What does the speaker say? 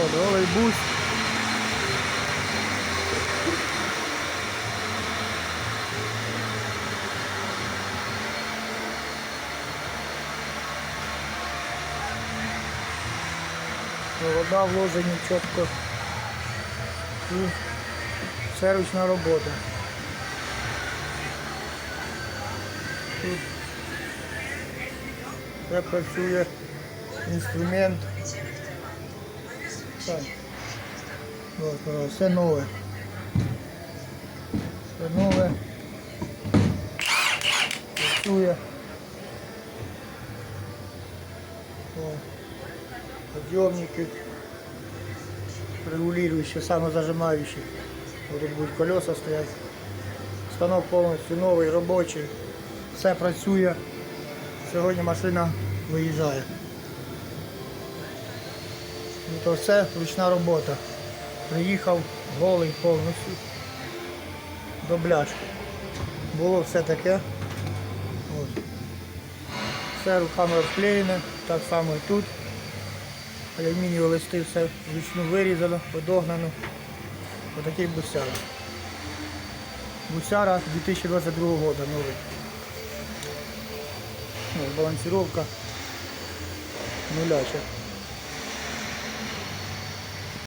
О, новий бус. Вода вложені чітко. І все ручна робота. Тут все працює інструмент. Так. От, все нове. Все нове. Працює. О, подъемники регулирующие, самозажимающие. Тут будуть колеса стоять. Станок повністю новий, робочий. Все працює. Сьогодні машина виїжджає. Ну, то все ручна робота. Приїхав голий повністю до бляшки. Було все таке. От. Все руками розклеєне, так само і тут. Алюмінієві листи все вручну вирізано, подогнано. Отакий бусяра. Бусяра 2022 року новий. Ось балансировка нуляча.